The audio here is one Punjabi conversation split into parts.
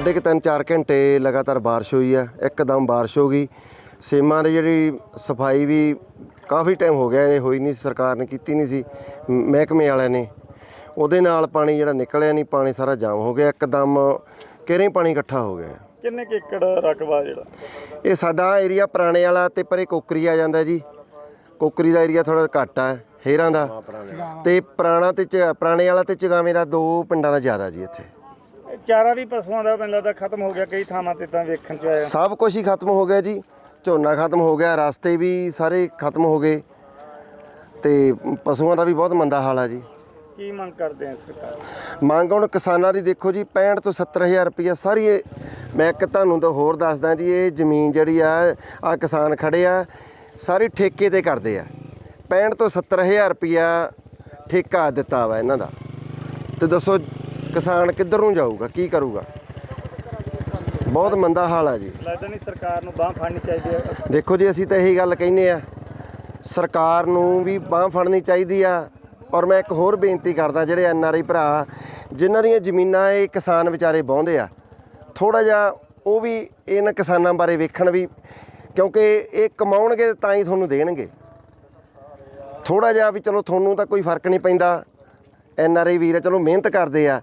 ਸਾਢੇ ਕੁ ਤਿੰਨ ਚਾਰ ਘੰਟੇ ਲਗਾਤਾਰ ਬਾਰਿਸ਼ ਹੋਈ ਆ ਇੱਕਦਮ ਬਾਰਿਸ਼ ਹੋ ਗਈ। ਸੇਮਾਂ ਦੀ ਜਿਹੜੀ ਸਫ਼ਾਈ ਵੀ ਕਾਫੀ ਟਾਈਮ ਹੋ ਗਿਆ ਇਹ ਹੋਈ ਨਹੀਂ ਸਰਕਾਰ ਨੇ ਕੀਤੀ ਨਹੀਂ ਸੀ ਮਹਿਕਮੇ ਵਾਲਿਆਂ ਨੇ। ਉਹਦੇ ਨਾਲ ਪਾਣੀ ਜਿਹੜਾ ਨਿਕਲਿਆ ਨਹੀਂ ਪਾਣੀ ਸਾਰਾ ਜਾਮ ਹੋ ਗਿਆ ਇੱਕਦਮ ਕਿਹੜੇ ਪਾਣੀ ਇਕੱਠਾ ਹੋ ਗਿਆ। ਕਿੰਨੇ ਕੁ ਏਕੜ ਰਕਬਾ ਜਿਹੜਾ? ਇਹ ਸਾਡਾ ਏਰੀਆ ਪੁਰਾਣੇ ਵਾਲਾ ਤੇ ਪਰੇ ਕੋਕਰੀ ਆ ਜਾਂਦਾ ਜੀ। ਕੋਕਰੀ ਦਾ ਏਰੀਆ ਥੋੜਾ ਘੱਟ ਆ ਹੇਰਾਂ ਦਾ। ਤੇ ਪੁਰਾਣਾ ਤੇ ਚ- ਪੁਰਾਣੇ ਵਾਲਾ ਤੇ ਚਗਾਵੇਂ ਦਾ ਦੋ ਪਿੰਡਾਂ ਦਾ ਜ਼ਿਆਦਾ ਜੀ ਇੱਥੇ। ਚਾਰਾ ਵੀ ਪਸ਼ੂਆਂ ਦਾ ਮੈਨੂੰ ਲੱਗਦਾ ਖਤਮ ਹੋ ਗਿਆ ਕਈ ਥਾਵਾਂ ਤੇ ਤਾਂ ਵੇਖਣ ਚ ਆਇਆ। ਸਭ ਕੁਝ ਹੀ ਖਤਮ ਹੋ ਗਿਆ ਜੀ ਝੋਨਾ ਖਤਮ ਹੋ ਗਿਆ ਰਸਤੇ ਵੀ ਸਾਰੇ ਖਤਮ ਹੋ ਗਏ ਤੇ ਪਸ਼ੂਆਂ ਦਾ ਵੀ ਬਹੁਤ ਮੰਦਾ ਹਾਲ ਆ ਜੀ। ਕੀ ਮੰਗ ਕਰਦੇ ਆ ਸਰਕਾਰ? ਮੰਗ ਹੁਣ ਕਿਸਾਨਾਂ ਦੀ ਦੇਖੋ ਜੀ 65 ਤੋਂ 70000 ਰੁਪਇਆ ਸਾਰੀ ਇਹ ਮੈਂ ਇੱਕ ਤੁਹਾਨੂੰ ਤਾਂ ਹੋਰ ਦੱਸਦਾ ਜੀ ਇਹ ਜ਼ਮੀਨ ਜਿਹੜੀ ਆ ਆ ਕਿਸਾਨ ਖੜੇ ਆ ਸਾਰੀ ਠੇਕੇ ਤੇ ਕਰਦੇ ਆ। 65 ਤੋਂ 70000 ਰੁਪਇਆ ਠੇਕਾ ਦਿੱਤਾ ਵਾ ਇਹਨਾਂ ਦਾ। ਤੇ ਦੱਸੋ ਕਿਸਾਨ ਕਿੱਧਰ ਨੂੰ ਜਾਊਗਾ? ਕੀ ਕਰੂਗਾ? ਬਹੁਤ ਮੰਦਾ ਹਾਲ ਆ ਜੀ। ਲੱਗਦਾ ਨਹੀਂ ਸਰਕਾਰ ਨੂੰ ਬਾਹ ਫੜਨੀ ਚਾਹੀਦੀ ਹੈ। ਦੇਖੋ ਜੀ ਅਸੀਂ ਤਾਂ ਇਹੀ ਗੱਲ ਕਹਿੰਨੇ ਆ। ਸਰਕਾਰ ਨੂੰ ਵੀ ਬਾਹ ਫੜਨੀ ਚਾਹੀਦੀ ਆ। ਔਰ ਮੈਂ ਇੱਕ ਹੋਰ ਬੇਨਤੀ ਕਰਦਾ ਜਿਹੜੇ ਐਨ ਆਰ ਆਈ ਭਰਾ ਜਿਨ੍ਹਾਂ ਦੀਆਂ ਜ਼ਮੀਨਾਂ ਇਹ ਕਿਸਾਨ ਵਿਚਾਰੇ ਵਾਹੁੰਦੇ ਆ ਥੋੜਾ ਜਿਹਾ ਉਹ ਵੀ ਇਹਨਾਂ ਕਿਸਾਨਾਂ ਬਾਰੇ ਵੇਖਣ ਵੀ ਕਿਉਂਕਿ ਇਹ ਕਮਾਉਣਗੇ ਤਾਂ ਹੀ ਤੁਹਾਨੂੰ ਦੇਣਗੇ। ਥੋੜਾ ਜਿਹਾ ਵੀ ਚਲੋ ਤੁਹਾਨੂੰ ਤਾਂ ਕੋਈ ਫ਼ਰਕ ਨਹੀਂ ਪੈਂਦਾ। ਐਨ ਆਰ ਆਈ ਵੀਰ ਆ, ਚਲੋ ਮਿਹਨਤ ਕਰਦੇ ਆ।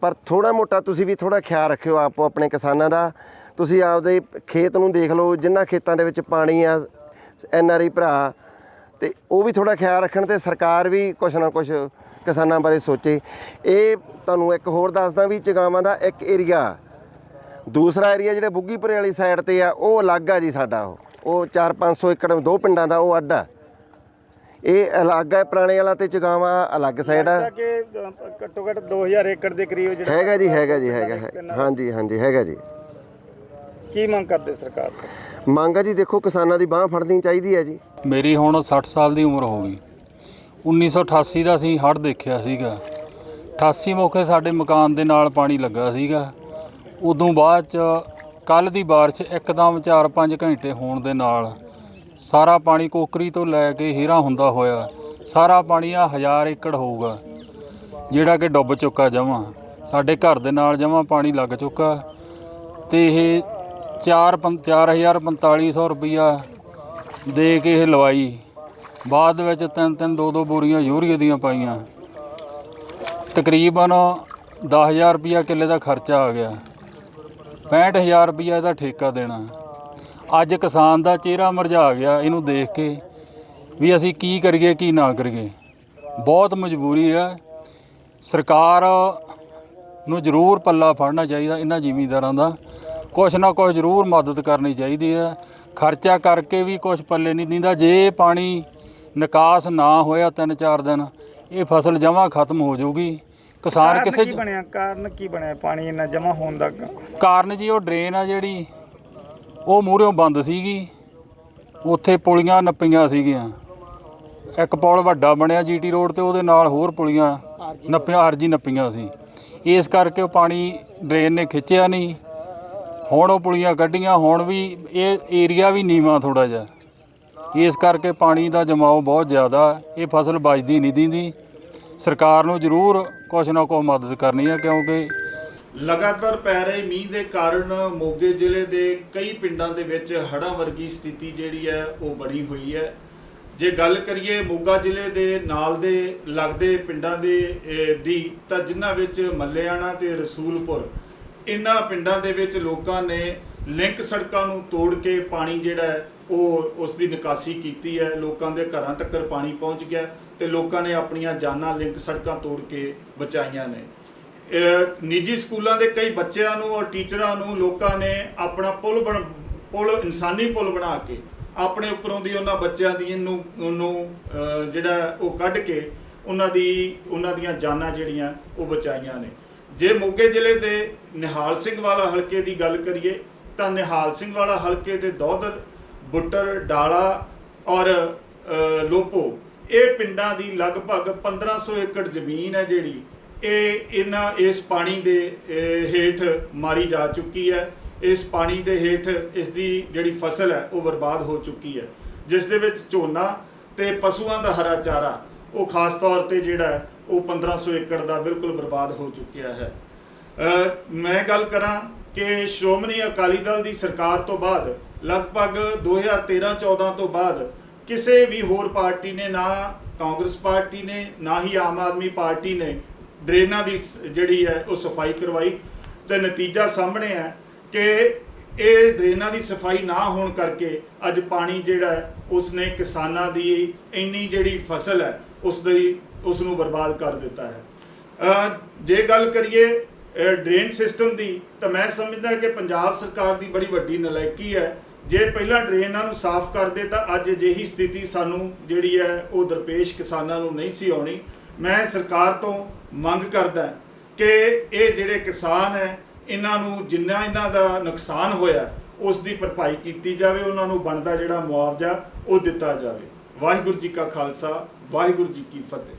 ਪਰ ਥੋੜਾ ਮੋਟਾ ਤੁਸੀਂ ਵੀ ਥੋੜਾ ਖਿਆਲ ਰੱਖਿਓ ਆਪੋ ਆਪਣੇ ਕਿਸਾਨਾਂ ਦਾ। ਤੁਸੀਂ ਆਪਦੇ ਖੇਤ ਨੂੰ ਦੇਖ ਲਓ ਜਿਨ੍ਹਾਂ ਖੇਤਾਂ ਦੇ ਵਿੱਚ ਪਾਣੀ ਆ ਐਨ ਆਰ ਆਈ ਭਰਾ। ਤੇ ਉਹ ਵੀ ਥੋੜਾ ਖਿਆਲ ਰੱਖਣ ਤੇ ਸਰਕਾਰ ਵੀ ਕੁਛ ਨਾ ਕੁਛ ਕਿਸਾਨਾਂ ਬਾਰੇ ਸੋਚੇ। ਇਹ ਤੁਹਾਨੂੰ ਇੱਕ ਹੋਰ ਦੱਸਦਾ ਵੀ ਚਗਾਵਾਂ ਦਾ ਇੱਕ ਏਰੀਆ ਦੂਸਰਾ ਏਰੀਆ ਜਿਹੜੇ ਬੁੱਗੀਪੁਰੇ ਵਾਲੀ ਸਾਈਡ ਤੇ ਆ ਉਹ ਅਲੱਗ ਆ ਜੀ ਸਾਡਾ ਉਹ। ਉਹ 4-500 ਏਕੜ ਦੋ ਪਿੰਡਾਂ ਦਾ ਉਹ ਅੱਡ ਆ। ਇਹ ਅਲੱਗ ਹੈ ਪੁਰਾਣੇ ਵਾਲਾ ਤੇ ਚਗਾਵਾਂ ਅਲੱਗ ਸਾਈਡ ਆ। ਲੱਗਦਾ ਕਿ ਅ, ਘੱਟੋ ਘੱਟ 2000 ਏਕੜ ਦੇ ਕਰੀਬ ਜਿਹੜਾ ਹੈਗਾ ਜੀ ਹੈਗਾ ਜੀ ਹੈਗਾ ਹੈ- ਹਾਂਜੀ ਹਾਂਜੀ ਹੈਗਾ ਜੀ। ਕੀ ਮੰਗ ਕਰਦੇ ਸਰਕਾਰ ਤੋਂ? ਮੰਗ ਆ ਜੀ ਦੇਖੋ ਕਿਸਾਨਾਂ ਦੀ ਬਾਹ ਫੜਨੀ ਚਾਹੀਦੀ ਹੈ ਜੀ। ਮੇਰੀ ਹੁਣ 60 ਸਾਲ ਦੀ ਉਮਰ ਹੋ ਗਈ। 1988 ਦਾ ਅਸੀਂ ਹੜ੍ਹ ਦੇਖਿਆ ਸੀਗਾ। 88 ਮੌਕੇ ਸਾਡੇ ਮਕਾਨ ਦੇ ਨਾਲ ਪਾਣੀ ਲੱਗਾ ਸੀਗਾ। ਉਦੋਂ ਬਾਅਦ ਚ ਕੱਲ ਦੀ ਬਾਰਿਸ਼ ਇੱਕਦਮ 4-5 ਘੰਟੇ ਹੋਣ ਦੇ ਨਾਲ ਸਾਰਾ ਪਾਣੀ ਕੋਕਰੀ ਤੋਂ ਲੈ ਕੇ ਹੀਰਾ ਹੁੰਦਾ ਹੋਇਆ। ਸਾਰਾ ਪਾਣੀ ਆ ਹਜ਼ਾਰ ਏਕੜ ਹੋਊਗਾ। ਜਿਹੜਾ ਕਿ ਡੁੱਬ ਚੁੱਕਾ ਜਮਾਂ। ਸਾਡੇ ਘਰ ਦੇ ਨਾਲ ਜਮਾਂ ਪਾਣੀ ਲੱਗ ਚੁੱਕਾ। ਤੇ ਇਹ 4 4500 ਰੁਪਈਆ ਦੇ ਕੇ ਇਹ ਲਵਾਈ। ਬਾਅਦ ਵਿੱਚ ਤਿੰਨ ਤਿੰਨ, ਦੋ ਦੋ ਬੋਰੀਆਂ ਯੂਰੀਏ ਦੀਆਂ ਪਾਈਆਂ। ਤਕਰੀਬਨ 10000 ਰੁਪਈਆ ਕਿੱਲੇ ਦਾ ਖਰਚਾ ਆ ਗਿਆ। 65000 ਰੁਪਈਆ ਇਹਦਾ ਠੇਕਾ ਦੇਣਾ। ਅੱਜ ਕਿਸਾਨ ਦਾ ਚਿਹਰਾ ਮੁਰਝਾ ਗਿਆ ਇਹਨੂੰ ਦੇਖ ਕੇ ਵੀ ਅਸੀਂ ਕੀ ਕਰੀਏ ਕੀ ਨਾ ਕਰੀਏ। ਬਹੁਤ ਮਜਬੂਰੀ ਹੈ। ਸਰਕਾਰ ਨੂੰ ਜ਼ਰੂਰ ਪੱਲਾ ਫੜਨਾ ਚਾਹੀਦਾ ਇਹਨਾਂ ਜ਼ਿਮੀਂਦਾਰਾਂ ਦਾ। ਕੁਛ ਨਾ ਕੁਛ ਜ਼ਰੂਰ ਮਦਦ ਕਰਨੀ ਚਾਹੀਦੀ ਹੈ। ਖਰਚਾ ਕਰਕੇ ਵੀ ਕੁਛ ਪੱਲੇ ਨਹੀਂ ਦਿੰਦਾ। ਜੇ ਪਾਣੀ ਨਿਕਾਸ ਨਾ ਹੋਇਆ ਤਿੰਨ ਚਾਰ ਦਿਨ ਇਹ ਫਸਲ ਜਮਾਂ ਖਤਮ ਹੋ ਜਾਊਗੀ। ਕਿਸਾਨ ਕਿਸੇ ਕੀ ਬਣਿਆ? ਕਾਰਨ ਕੀ ਬਣਿਆ? ਪਾਣੀ ਇੰਨਾ ਜਮਾ ਹੋਣ ਦਾ? ਕਾਰਨ ਜੀ ਉਹ ਡਰੇਨ ਆ ਜਿਹੜੀ। ਉਹ ਮੂਹਰਿਓਂ ਬੰਦ ਸੀਗੀ। ਉੱਥੇ ਪੁਲੀਆਂ ਨੱਪੀਆਂ ਸੀਗੀਆਂ। ਇੱਕ ਪੁਲ ਵੱਡਾ ਬਣਿਆ ਜੀਟੀ ਰੋਡ ਤੇ, ਉਹਦੇ ਨਾਲ ਹੋਰ ਪੁਲੀਆਂ ਨੱਪੀਆਂ, ਆਰਜੀ ਨੱਪੀਆਂ ਸੀ। ਇਸ ਕਰਕੇ ਉਹ ਪਾਣੀ ਡਰੇਨ ਨੇ ਖਿੱਚਿਆ ਨਹੀਂ। ਹੁਣ ਉਹ ਪੁਲੀਆਂ ਕੱਢੀਆਂ, ਹੁਣ ਵੀ ਇਹ ਏਰੀਆ ਵੀ ਨੀਵਾਂ ਥੋੜਾ ਜਿਹਾ। ਇਸ ਕਰਕੇ ਪਾਣੀ ਦਾ ਜਮਾਓ ਬਹੁਤ ਜ਼ਿਆਦਾ, ਇਹ ਫਸਲ ਬਚਦੀ ਨਹੀਂ ਦਿੰਦੀ। ਸਰਕਾਰ ਨੂੰ ਜ਼ਰੂਰ ਕੁਛ ਨਾ ਕੁਛ ਮਦਦ ਕਰਨੀ ਹੈ ਕਿਉਂਕਿ ਲਗਾਤਾਰ ਪੈ ਰਹੇ ਮੀਂਹ ਦੇ ਕਾਰਨ ਮੋਗੇ ਜ਼ਿਲ੍ਹੇ ਦੇ ਕਈ ਪਿੰਡਾਂ ਦੇ ਵਿੱਚ ਹੜ੍ਹਾਂ ਵਰਗੀ ਸਥਿਤੀ ਜਿਹੜੀ ਹੈ, ਉਹ ਬਣੀ ਹੋਈ ਹੈ। ਜੇ ਗੱਲ ਕਰੀਏ ਮੋਗਾ ਜ਼ਿਲ੍ਹੇ ਦੇ ਨਾਲ ਦੇ ਲੱਗਦੇ ਪਿੰਡਾਂ ਦੇ ਦੀ, ਤਾਂ ਜਿਨ੍ਹਾਂ ਵਿੱਚ ਮੱਲਿਆਣਾ ਤੇ ਰਸੂਲਪੁਰ ਇਹਨਾਂ ਪਿੰਡਾਂ ਦੇ ਵਿੱਚ ਲੋਕਾਂ ਨੇ ਲਿੰਕ ਸੜਕਾਂ ਨੂੰ ਤੋੜ ਕੇ ਪਾਣੀ ਜਿਹੜਾ ਉਹ ਉਸ ਦੀ ਨਿਕਾਸੀ ਕੀਤੀ ਹੈ। ਲੋਕਾਂ ਦੇ ਘਰਾਂ ਤੱਕ ਪਾਣੀ ਪਹੁੰਚ ਗਿਆ ਤੇ ਲੋਕਾਂ ਨੇ ਆਪਣੀਆਂ ਜਾਨਾਂ ਲਿੰਕ ਸੜਕਾਂ ਤੋੜ ਕੇ ਬਚਾਈਆਂ ਨੇ। ਨਿੱਜੀ ਸਕੂਲਾਂ ਦੇ ਕਈ ਬੱਚਿਆਂ ਨੂੰ ਔਰ ਟੀਚਰਾਂ ਨੂੰ ਲੋਕਾਂ ਨੇ ਆਪਣਾ ਪੁਲ ਬਣ, ਪੁਲ, ਇਨਸਾਨੀ ਪੁਲ ਬਣਾ ਕੇ ਆਪਣੇ ਉੱਪਰੋਂ ਦੀ ਉਹਨਾਂ ਬੱਚਿਆਂ ਦੀ ਨੂੰ ਉਹਨੂੰ ਜਿਹੜਾ ਉਹ ਕੱਢ ਕੇ ਉਹਨਾਂ ਦੀ, ਉਹਨਾਂ ਦੀਆਂ ਜਾਨਾਂ ਜਿਹੜੀਆਂ ਉਹ ਬਚਾਈਆਂ ਨੇ। ਜੇ ਮੋਗੇ ਜ਼ਿਲ੍ਹੇ ਦੇ ਨਿਹਾਲ ਸਿੰਘ ਵਾਲਾ ਹਲਕੇ ਦੀ ਗੱਲ ਕਰੀਏ ਤਾਂ ਨਿਹਾਲ ਸਿੰਘ ਵਾਲਾ ਹਲਕੇ ਦੇ ਦੌਦਰ, ਬੁੱਟਰ, ਡਾਲਾ ਔਰ ਲੋਪੋ ਇਹ ਪਿੰਡਾਂ ਦੀ ਲਗਭਗ 1500 ਏਕੜ ਜ਼ਮੀਨ ਹੈ ਜਿਹੜੀ ਇਹ ਇਹਨਾਂ ਇਸ ਪਾਣੀ ਦੇ ਹੇਠ ਮਾਰੀ ਜਾ ਚੁੱਕੀ ਹੈ। ਇਸ ਪਾਣੀ ਦੇ ਹੇਠ ਇਸ ਦੀ ਜਿਹੜੀ ਫਸਲ ਹੈ ਉਹ ਬਰਬਾਦ ਹੋ ਚੁੱਕੀ ਹੈ। ਜਿਸ ਦੇ ਵਿੱਚ ਝੋਨਾ ਤੇ ਪਸ਼ੂਆਂ ਦਾ ਹਰਾ ਚਾਰਾ ਉਹ ਖਾਸ ਤੌਰ ਤੇ ਜਿਹੜਾ ਹੈ, ਉਹ 1500 ਏਕੜ ਦਾ ਬਿਲਕੁਲ ਬਰਬਾਦ ਹੋ ਚੁੱਕਿਆ ਹੈ। ਮੈਂ ਗੱਲ ਕਰਾਂ ਕਿ ਸ਼੍ਰੋਮਣੀ ਅਕਾਲੀ ਦਲ ਦੀ ਸਰਕਾਰ ਤੋਂ ਬਾਅਦ ਲਗਭਗ 2013-14 ਤੋਂ ਬਾਅਦ ਕਿਸੇ ਵੀ ਹੋਰ ਪਾਰਟੀ ਨੇ ਨਾ ਕਾਂਗਰਸ ਪਾਰਟੀ ਨੇ ਨਾ ਹੀ ਆਮ ਆਦਮੀ ਪਾਰਟੀ ਨੇ ਡਰੇਨਾਂ ਦੀ ਸ- ਜਿਹੜੀ ਹੈ, ਉਹ ਸਫ਼ਾਈ ਕਰਵਾਈ ਤੇ ਨਤੀਜਾ ਸਾਹਮਣੇ ਹੈ ਕਿ ਇਹ ਡਰੇਨਾਂ ਦੀ ਸਫ਼ਾਈ ਨਾ ਹੋਣ ਕਰਕੇ ਅੱਜ ਪਾਣੀ ਜਿਹੜਾ ਹੈ, ਉਸਨੇ ਕਿਸਾਨਾਂ ਦੀ ਇੰਨੀ ਜਿਹੜੀ ਫਸਲ ਹੈ ਉਸ ਦੀ ਉਸ ਨੂੰ ਬਰਬਾਦ ਕਰ ਦਿੱਤਾ ਹੈ। ਜੇ ਗੱਲ ਕਰੀਏ ਡਰੇਨ ਸਿਸਟਮ ਦੀ, ਤਾਂ ਮੈਂ ਸਮਝਦਾ ਕਿ ਪੰਜਾਬ ਸਰਕਾਰ ਦੀ ਬੜੀ ਵੱਡੀ ਨਲਾਇਕੀ ਹੈ। ਜੇ ਪਹਿਲਾਂ ਡਰੇਨਾਂ ਨੂੰ ਸਾਫ਼ ਕਰਦੇ ਤਾਂ ਅੱਜ ਅਜਿਹੀ ਸਥਿਤੀ ਸਾਨੂੰ ਜਿਹੜੀ ਹੈ, ਉਹ ਦਰਪੇਸ਼ ਕਿਸਾਨਾਂ ਨੂੰ ਨਹੀਂ ਸੀ ਆਉਣੀ। ਮੈਂ ਸਰਕਾਰ ਤੋਂ ਮੰਗ ਕਰਦਾ ਕਿ ਇਹ ਜਿਹੜੇ ਕਿਸਾਨ ਹੈ, ਇਹਨਾਂ ਨੂੰ ਜਿੰਨਾ ਇਹਨਾਂ ਦਾ ਨੁਕਸਾਨ ਹੋਇਆ, ਉਸ ਦੀ ਭਰਪਾਈ ਕੀਤੀ ਜਾਵੇ, ਉਹਨਾਂ ਨੂੰ ਬਣਦਾ ਜਿਹੜਾ ਮੁਆਵਜ਼ਾ ਉਹ ਦਿੱਤਾ ਜਾਵੇ। ਵਾਹਿਗੁਰੂ ਜੀ ਕਾ ਖਾਲਸਾ, ਵਾਹਿਗੁਰੂ ਜੀ ਕੀ ਫਤਿਹ।